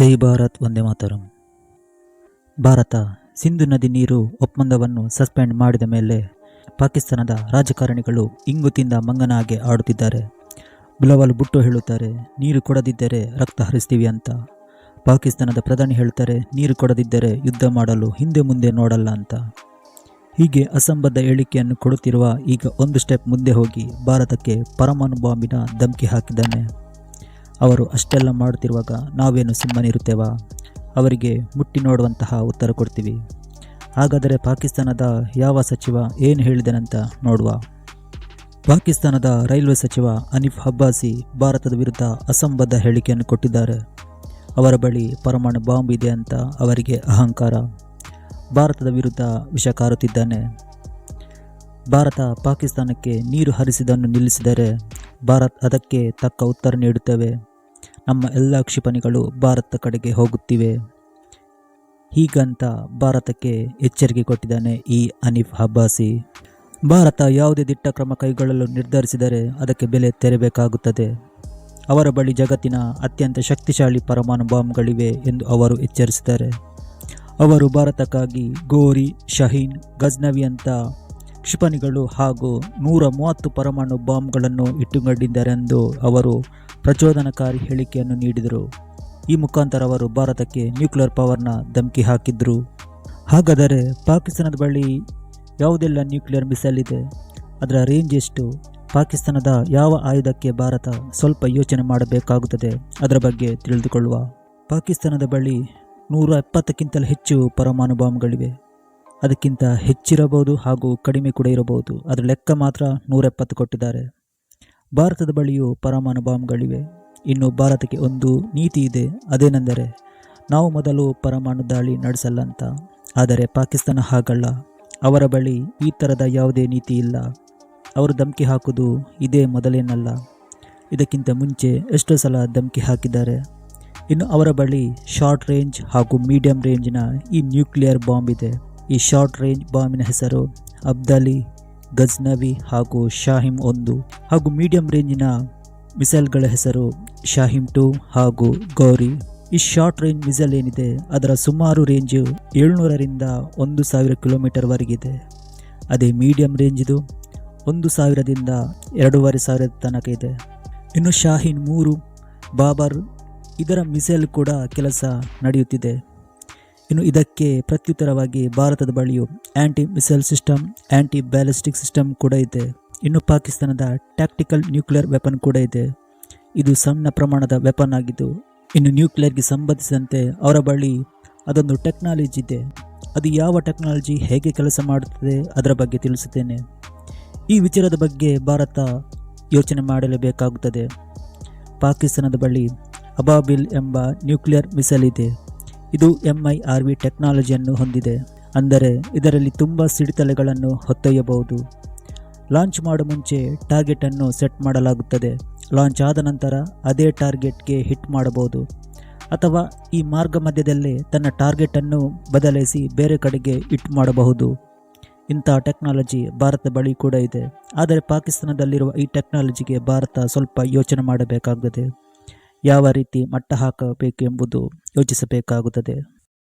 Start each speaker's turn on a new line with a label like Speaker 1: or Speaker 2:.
Speaker 1: ಜೈ ಭಾರತ್ ಒಂದೇ ಮಾತರಂ. ಭಾರತ ಸಿಂಧು ನದಿ ನೀರು ಒಪ್ಪಂದವನ್ನು ಸಸ್ಪೆಂಡ್ ಮಾಡಿದ ಮೇಲೆ ಪಾಕಿಸ್ತಾನದ ರಾಜಕಾರಣಿಗಳು ಇಂಗು ತಿಂದ ಮಂಗನ ಹಾಗೆ ಆಡುತ್ತಿದ್ದಾರೆ. ಬಿಲವಲ್ ಬುಟ್ಟು ಹೇಳುತ್ತಾರೆ, ನೀರು ಕೊಡದಿದ್ದರೆ ರಕ್ತ ಹರಿಸ್ತೀವಿ ಅಂತ. ಪಾಕಿಸ್ತಾನದ ಪ್ರಧಾನಿ ಹೇಳ್ತಾರೆ, ನೀರು ಕೊಡದಿದ್ದರೆ ಯುದ್ಧ ಮಾಡಲು ಹಿಂದೆ ಮುಂದೆ ನೋಡಲ್ಲ ಅಂತ. ಹೀಗೆ ಅಸಂಬದ್ಧ ಹೇಳಿಕೆಯನ್ನು ಕೊಡುತ್ತಿರುವ ಈಗ ಒಂದು ಸ್ಟೆಪ್ ಮುಂದೆ ಹೋಗಿ ಭಾರತಕ್ಕೆ ಪರಮಾಣು ಬಾಂಬಿನ ಧಮಕಿ ಹಾಕಿದ್ದಾನೆ. ಅವರು ಅಷ್ಟೆಲ್ಲ ಮಾಡುತ್ತಿರುವಾಗ ನಾವೇನು ಸುಮ್ಮನಿರುತ್ತೇವಾ ಅವರಿಗೆ ಮುಟ್ಟಿ ನೋಡುವಂತಹ ಉತ್ತರ ಕೊಡ್ತೀವಿ. ಹಾಗಾದರೆ ಪಾಕಿಸ್ತಾನದ ಯಾವ ಸಚಿವ ಏನು ಹೇಳಿದನಂತ ನೋಡುವ. ಪಾಕಿಸ್ತಾನದ ರೈಲ್ವೆ ಸಚಿವ ಅನಿಫ್ ಹಬ್ಬಾಸಿ ಭಾರತದ ವಿರುದ್ಧ ಅಸಂಬದ್ಧ ಹೇಳಿಕೆಯನ್ನು ಕೊಟ್ಟಿದ್ದಾರೆ. ಅವರ ಬಳಿ ಪರಮಾಣು ಬಾಂಬ್ ಇದೆ ಅಂತ ಅವರಿಗೆ ಅಹಂಕಾರ. ಭಾರತದ ವಿರುದ್ಧ ವಿಷ ಕಾರುತ್ತಿದ್ದಾನೆ. ಭಾರತ ಪಾಕಿಸ್ತಾನಕ್ಕೆ ನೀರು ಹರಿಸಿದನ್ನು ನಿಲ್ಲಿಸಿದರೆ ಭಾರತ್ ಅದಕ್ಕೆ ತಕ್ಕ ಉತ್ತರ ನೀಡುತ್ತವೆ. ನಮ್ಮ ಎಲ್ಲ ಕ್ಷಿಪಣಿಗಳು ಭಾರತ ಕಡೆಗೆ ಹೋಗುತ್ತಿವೆ. ಹೀಗಂತ ಭಾರತಕ್ಕೆ ಎಚ್ಚರಿಕೆ ಕೊಟ್ಟಿದ್ದಾನೆ ಈ ಅನಿಫ್ ಹಬ್ಬಾಸಿ ಭಾರತ ಯಾವುದೇ ದಿಟ್ಟ ಕ್ರಮ ಕೈಗೊಳ್ಳಲು ನಿರ್ಧರಿಸಿದರೆ ಅದಕ್ಕೆ ಬೆಲೆ ತೆರಬೇಕಾಗುತ್ತದೆ. ಅವರ ಬಳಿ ಜಗತ್ತಿನ ಅತ್ಯಂತ ಶಕ್ತಿಶಾಲಿ ಪರಮಾಣು ಬಾಂಬ್ಗಳಿವೆ ಎಂದು ಅವರು ಎಚ್ಚರಿಸಿದ್ದಾರೆ. ಅವರು ಭಾರತಕ್ಕಾಗಿ ಗೋರಿ, ಶಹೀನ್ ಗಜ್ನವಿಯಂಥ ಕ್ಷಿಪಣಿಗಳು ಹಾಗೂ ನೂರ ಮೂವತ್ತು ಪರಮಾಣು ಬಾಂಬ್ಗಳನ್ನು ಇಟ್ಟುಕೊಂಡಿದ್ದಾರೆಂದು ಅವರು ಪ್ರಚೋದನಕಾರಿ ಹೇಳಿಕೆಯನ್ನು ನೀಡಿದರು. ಈ ಮುಖಾಂತರ ಅವರು ಭಾರತಕ್ಕೆ ನ್ಯೂಕ್ಲಿಯರ್ ಪವರ್ನ ಧಮಕಿ ಹಾಕಿದ್ರು. ಹಾಗಾದರೆ ಪಾಕಿಸ್ತಾನದ ಬಳಿ ಯಾವುದೆಲ್ಲ ನ್ಯೂಕ್ಲಿಯರ್ ಮಿಸೈಲ್ ಇದೆ? ಅದರ ರೇಂಜ್ ಎಷ್ಟು? ಪಾಕಿಸ್ತಾನದ ಯಾವ ಆಯುಧಕ್ಕೆ ಭಾರತ ಸ್ವಲ್ಪ ಯೋಚನೆ ಮಾಡಬೇಕಾಗುತ್ತದೆ? ಅದರ ಬಗ್ಗೆ ತಿಳಿದುಕೊಳ್ಳುವ. ಪಾಕಿಸ್ತಾನದ ಬಳಿ ನೂರ ಎಪ್ಪತ್ತಕ್ಕಿಂತಲೂ ಹೆಚ್ಚು ಪರಮಾಣು ಬಾಂಬ್ಗಳಿವೆ. ಅದಕ್ಕಿಂತ ಹೆಚ್ಚಿರಬಹುದು ಹಾಗೂ ಕಡಿಮೆ ಕೂಡ ಇರಬಹುದು. ಅದರ ಲೆಕ್ಕ ಮಾತ್ರ ನೂರ ಎಪ್ಪತ್ತು ಕೊಟ್ಟಿದ್ದಾರೆ. ಭಾರತದ ಬಳಿಯೂ ಪರಮಾಣು ಬಾಂಬ್ಗಳಿವೆ. ಇನ್ನು ಭಾರತಕ್ಕೆ ಒಂದು ನೀತಿ ಇದೆ. ಅದೇನೆಂದರೆ, ನಾವು ಮೊದಲು ಪರಮಾಣು ದಾಳಿ ನಡೆಸಲ್ಲ ಅಂತ ಆದರೆ ಪಾಕಿಸ್ತಾನ ಹಾಗಲ್ಲ. ಅವರ ಬಳಿ ಈ ಥರದ ಯಾವುದೇ ನೀತಿ ಇಲ್ಲ. ಅವರು ಧಮಕಿ ಹಾಕೋದು ಇದೇ ಮೊದಲೇನಲ್ಲ. ಇದಕ್ಕಿಂತ ಮುಂಚೆ ಎಷ್ಟೋ ಸಲ ಧಮಕಿ ಹಾಕಿದ್ದಾರೆ. ಇನ್ನು ಅವರ ಬಳಿ ಶಾರ್ಟ್ ರೇಂಜ್ ಹಾಗೂ ಮೀಡಿಯಂ ರೇಂಜ್ನ ಈ ನ್ಯೂಕ್ಲಿಯರ್ ಬಾಂಬ್ ಇದೆ. ಈ ಶಾರ್ಟ್ ರೇಂಜ್ ಬಾಂಬಿನ ಹೆಸರು ಅಬ್ದಾಲಿ ಗಜ್ನವಿ ಹಾಗೂ ಶಾಹಿಮ್ ಒಂದು ಹಾಗೂ ಮೀಡಿಯಂ ರೇಂಜಿನ ಮಿಸೈಲ್ಗಳ ಹೆಸರು ಶಾಹಿಮ್ ಟು ಹಾಗೂ ಗೌರಿ. ಈ ಶಾರ್ಟ್ ರೇಂಜ್ ಮಿಸೈಲ್ ಏನಿದೆ, ಅದರ ಸುಮಾರು ರೇಂಜು ಏಳ್ನೂರರಿಂದ ಒಂದು ಸಾವಿರ ಕಿಲೋಮೀಟರ್ವರೆಗಿದೆ ಅದೇ ಮೀಡಿಯಂ ರೇಂಜಿದು ಒಂದು ಸಾವಿರದಿಂದ ಎರಡೂವರೆ ಸಾವಿರದ ತನಕ ಇದೆ. ಇನ್ನು ಶಾಹಿನ್ ಮೂರು, ಬಾಬರ್ ಇದರ ಮಿಸೈಲ್ ಕೂಡ ಕೆಲಸ ನಡೆಯುತ್ತಿದೆ. ಇನ್ನು ಇದಕ್ಕೆ ಪ್ರತ್ಯುತ್ತರವಾಗಿ ಭಾರತದ ಬಳಿಯು anti missile system anti ballistic system ಕೂಡ ಇದೆ. ಇನ್ನು ಪಾಕಿಸ್ತಾನದ ಟ್ಯಾಕ್ಟಿಕಲ್ ನ್ಯೂಕ್ಲಿಯರ್ ವೆಪನ್ ಕೂಡ ಇದೆ. ಇದು ಸಣ್ಣ ಪ್ರಮಾಣದ ವೆಪನ್ ಆಗಿದ್ದು, ಇನ್ನು ನ್ಯೂಕ್ಲಿಯರ್ಗೆ ಸಂಬಂಧಿಸಿದಂತೆ ಅವರ ಬಳಿ ಅದೊಂದು ಟೆಕ್ನಾಲಜಿ ಇದೆ. ಅದು ಯಾವ ಟೆಕ್ನಾಲಜಿ ಹೇಗೆ ಕೆಲಸ ಮಾಡುತ್ತದೆ, ಅದರ ಬಗ್ಗೆ ತಿಳಿಸುತ್ತೇನೆ. ಈ ವಿಚಾರದ ಬಗ್ಗೆ ಭಾರತ ಯೋಚನೆ ಮಾಡಲೇಬೇಕಾಗುತ್ತದೆ. ಪಾಕಿಸ್ತಾನದ ಬಳಿ ಅಬಾಬಿಲ್ ಎಂಬ ನ್ಯೂಕ್ಲಿಯರ್ ಮಿಸೈಲ್ ಇದೆ. ಇದು ಎಂಐ ಆರ್ ವಿ ಟೆಕ್ನಾಲಜಿಯನ್ನು ಹೊಂದಿದೆ. ಅಂದರೆ ಇದರಲ್ಲಿ ತುಂಬ ಸಿಡಿತಲೆಗಳನ್ನು ಹೊತ್ತೊಯ್ಯಬಹುದು. ಲಾಂಚ್ ಮಾಡುವ ಮುಂಚೆ ಟಾರ್ಗೆಟನ್ನು ಸೆಟ್ ಮಾಡಲಾಗುತ್ತದೆ. ಲಾಂಚ್ ಆದ ನಂತರ ಅದೇ ಟಾರ್ಗೆಟ್ಗೆ ಹಿಟ್ ಮಾಡಬಹುದು. ಅಥವಾ ಈ ಮಾರ್ಗ ಮಧ್ಯದಲ್ಲೇ ತನ್ನ ಟಾರ್ಗೆಟನ್ನು ಬದಲಿಸಿ ಬೇರೆ ಕಡೆಗೆ ಹಿಟ್ ಮಾಡಬಹುದು. ಇಂಥ ಟೆಕ್ನಾಲಜಿ ಭಾರತ ಬಳಿ ಕೂಡ ಇದೆ. ಆದರೆ ಪಾಕಿಸ್ತಾನದಲ್ಲಿರುವ ಈ ಟೆಕ್ನಾಲಜಿಗೆ ಭಾರತ ಸ್ವಲ್ಪ ಯೋಚನೆ ಮಾಡಬೇಕಾಗುತ್ತದೆ ಯಾವ ರೀತಿ ಮಟ್ಟ ಹಾಕಬೇಕು ಎಂಬುದು ಯೋಚಿಸಬೇಕಾಗುತ್ತದೆ.